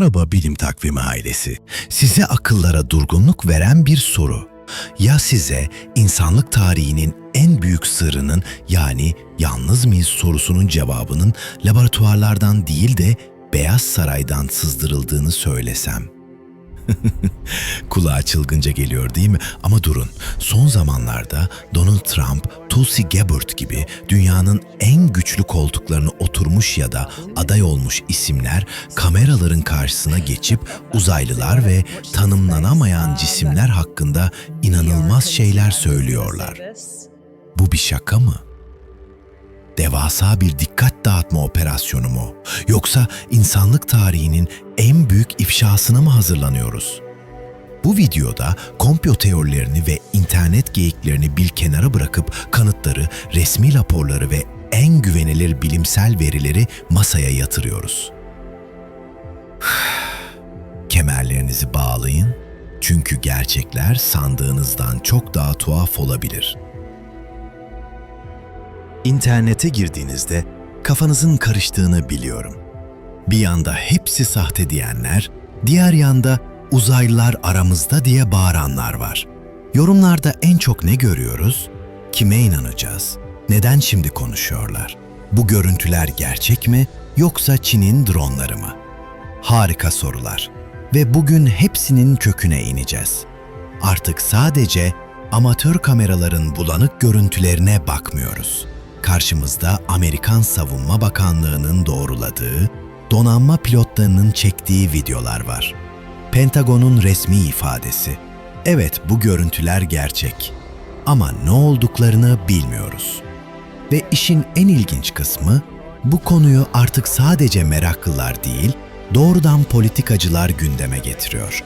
Merhaba bilim takvimi ailesi. Size akıllara durgunluk veren bir soru. Ya size insanlık tarihinin en büyük sırrının yani yalnız mıyız sorusunun cevabının laboratuvarlardan değil de Beyaz Saray'dan sızdırıldığını söylesem? Kulağa çılgınca geliyor değil mi? Ama durun. Son zamanlarda Donald Trump, Tulsi Gabbard gibi dünyanın en güçlü koltuklarına oturmuş ya da aday olmuş isimler kameraların karşısına geçip uzaylılar ve tanımlanamayan cisimler hakkında inanılmaz şeyler söylüyorlar. Bu bir şaka mı? Devasa bir dikkat dağıtma operasyonu mu? Yoksa insanlık tarihinin en büyük ifşasına mı hazırlanıyoruz? Bu videoda komplo teorilerini ve internet geyiklerini bir kenara bırakıp kanıtları, resmi raporları ve en güvenilir bilimsel verileri masaya yatırıyoruz. Kemerlerinizi bağlayın çünkü gerçekler sandığınızdan çok daha tuhaf olabilir. İnternete girdiğinizde kafanızın karıştığını biliyorum. Bir yanda hepsi sahte diyenler, diğer yanda uzaylılar aramızda diye bağıranlar var. Yorumlarda en çok ne görüyoruz? Kime inanacağız? Neden şimdi konuşuyorlar? Bu görüntüler gerçek mi yoksa Çin'in dronları mı? Harika sorular. Ve bugün hepsinin köküne ineceğiz. Artık sadece amatör kameraların bulanık görüntülerine bakmıyoruz. Karşımızda Amerikan Savunma Bakanlığı'nın doğruladığı, donanma pilotlarının çektiği videolar var. Pentagon'un resmi ifadesi. Evet bu görüntüler gerçek. Ama ne olduklarını bilmiyoruz. Ve işin en ilginç kısmı bu konuyu artık sadece meraklılar değil, doğrudan politikacılar gündeme getiriyor.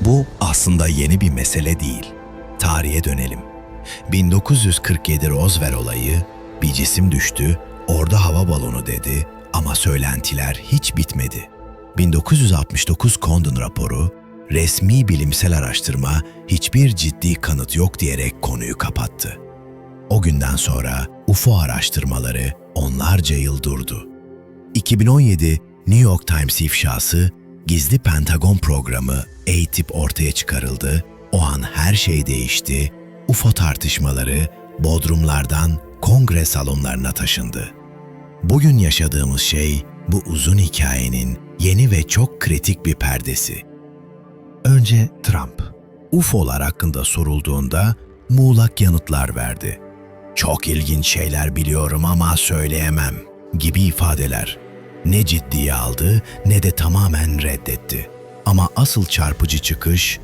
Bu aslında yeni bir mesele değil. Tarihe dönelim. 1947 Roswell olayı, bir cisim düştü, orada hava balonu dedi ama söylentiler hiç bitmedi. 1969 Condon raporu, resmi bilimsel araştırma hiçbir ciddi kanıt yok diyerek konuyu kapattı. O günden sonra UFO araştırmaları onlarca yıl durdu. 2017 New York Times ifşası, gizli Pentagon programı A-tip ortaya çıkarıldı, o an her şey değişti, UFO tartışmaları bodrumlardan kongre salonlarına taşındı. Bugün yaşadığımız şey bu uzun hikayenin yeni ve çok kritik bir perdesi. Önce Trump, UFO'lar hakkında sorulduğunda muğlak yanıtlar verdi. Çok ilginç şeyler biliyorum ama söyleyemem gibi ifadeler. Ne ciddiye aldı ne de tamamen reddetti. Ama asıl çarpıcı çıkış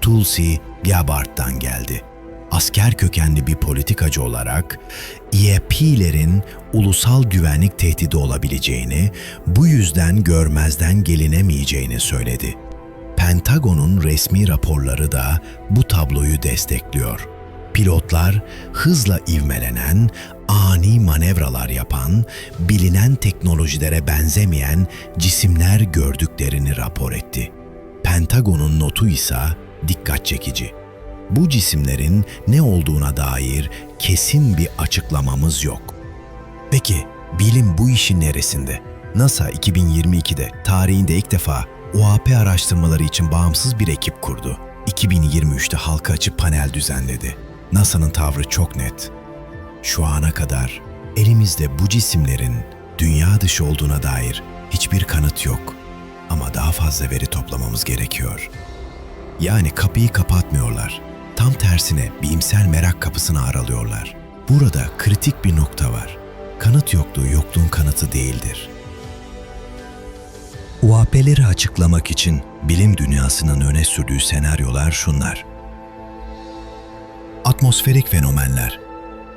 Tulsi Gabbard'dan geldi. Asker kökenli bir politikacı olarak EYP'lerin ulusal güvenlik tehdidi olabileceğini, bu yüzden görmezden gelinemeyeceğini söyledi. Pentagon'un resmi raporları da bu tabloyu destekliyor. Pilotlar hızla ivmelenen, ani manevralar yapan, bilinen teknolojilere benzemeyen cisimler gördüklerini rapor etti. Pentagon'un notu ise dikkat çekici. Bu cisimlerin ne olduğuna dair kesin bir açıklamamız yok. Peki bilim bu işin neresinde? NASA 2022'de tarihinde ilk defa UAP araştırmaları için bağımsız bir ekip kurdu. 2023'te halka açık panel düzenledi. NASA'nın tavrı çok net. Şu ana kadar elimizde bu cisimlerin dünya dışı olduğuna dair hiçbir kanıt yok. Ama daha fazla veri toplamamız gerekiyor. Yani kapıyı kapatmıyorlar. Tam tersine bilimsel merak kapısını aralıyorlar. Burada kritik bir nokta var. Kanıt yokluğu yokluğun kanıtı değildir. UAP'leri açıklamak için bilim dünyasının öne sürdüğü senaryolar şunlar. Atmosferik fenomenler,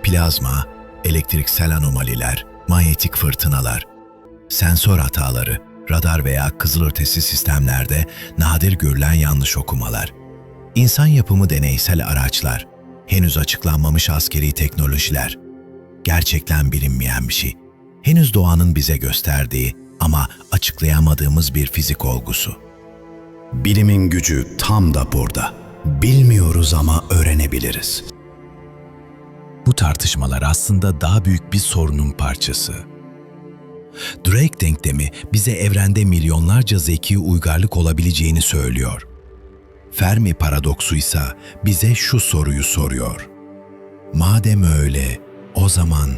plazma, elektriksel anomaliler, manyetik fırtınalar, sensör hataları, radar veya kızılötesi sistemlerde nadir görülen yanlış okumalar, insan yapımı deneysel araçlar, henüz açıklanmamış askeri teknolojiler, gerçekten bilinmeyen bir şey, henüz doğanın bize gösterdiği ama açıklayamadığımız bir fizik olgusu. Bilimin gücü tam da burada. Bilmiyoruz ama öğrenebiliriz. Bu tartışmalar aslında daha büyük bir sorunun parçası. Drake denklemi bize evrende milyonlarca zeki uygarlık olabileceğini söylüyor. Fermi paradoksu ise bize şu soruyu soruyor. Madem öyle, o zaman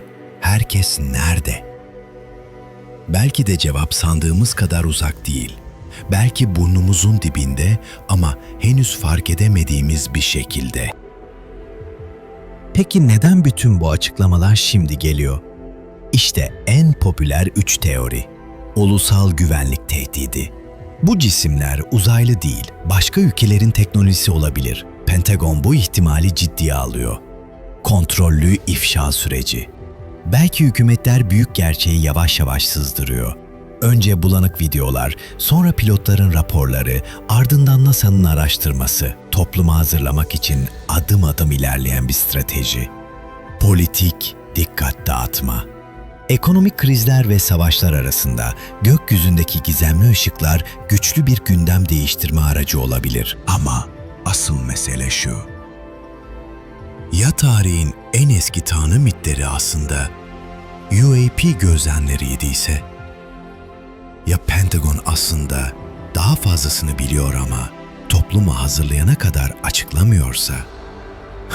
herkes nerede? Belki de cevap sandığımız kadar uzak değil. Belki burnumuzun dibinde ama henüz fark edemediğimiz bir şekilde. Peki neden bütün bu açıklamalar şimdi geliyor? İşte en popüler üç teori. Ulusal güvenlik tehdidi. Bu cisimler uzaylı değil, başka ülkelerin teknolojisi olabilir. Pentagon bu ihtimali ciddiye alıyor. Kontrollü ifşa süreci. Belki hükümetler büyük gerçeği yavaş yavaş sızdırıyor. Önce bulanık videolar, sonra pilotların raporları, ardından NASA'nın araştırması, toplumu hazırlamak için adım adım ilerleyen bir strateji. Politik dikkat dağıtma. Ekonomik krizler ve savaşlar arasında gökyüzündeki gizemli ışıklar güçlü bir gündem değiştirme aracı olabilir. Ama asıl mesele şu. Ya tarihin en eski tanrı mitleri aslında UAP gözlemleriydi Ya Pentagon aslında daha fazlasını biliyor ama toplumu hazırlayana kadar açıklamıyorsa?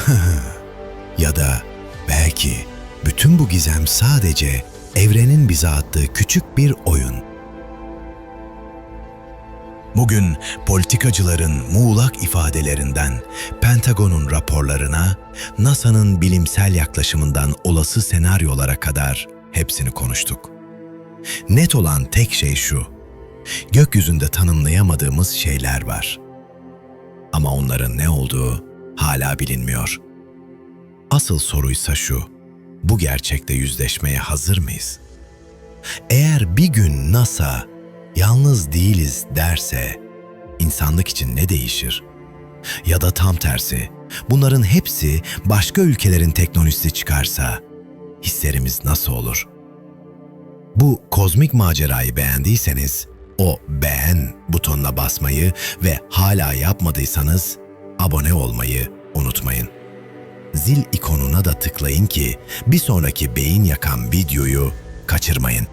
ya da belki bütün bu gizem sadece evrenin bize attığı küçük bir oyun. Bugün politikacıların muğlak ifadelerinden, Pentagon'un raporlarına, NASA'nın bilimsel yaklaşımından olası senaryolara kadar hepsini konuştuk. Net olan tek şey şu, gökyüzünde tanımlayamadığımız şeyler var. Ama onların ne olduğu hala bilinmiyor. Asıl soruysa şu, bu gerçekle yüzleşmeye hazır mıyız? Eğer bir gün NASA yalnız değiliz derse insanlık için ne değişir? Ya da tam tersi, bunların hepsi başka ülkelerin teknolojisi çıkarsa hislerimiz nasıl olur? Bu kozmik macerayı beğendiyseniz o beğen butonuna basmayı ve hala yapmadıysanız abone olmayı unutmayın. Zil ikonuna da tıklayın ki bir sonraki beyin yakan videoyu kaçırmayın.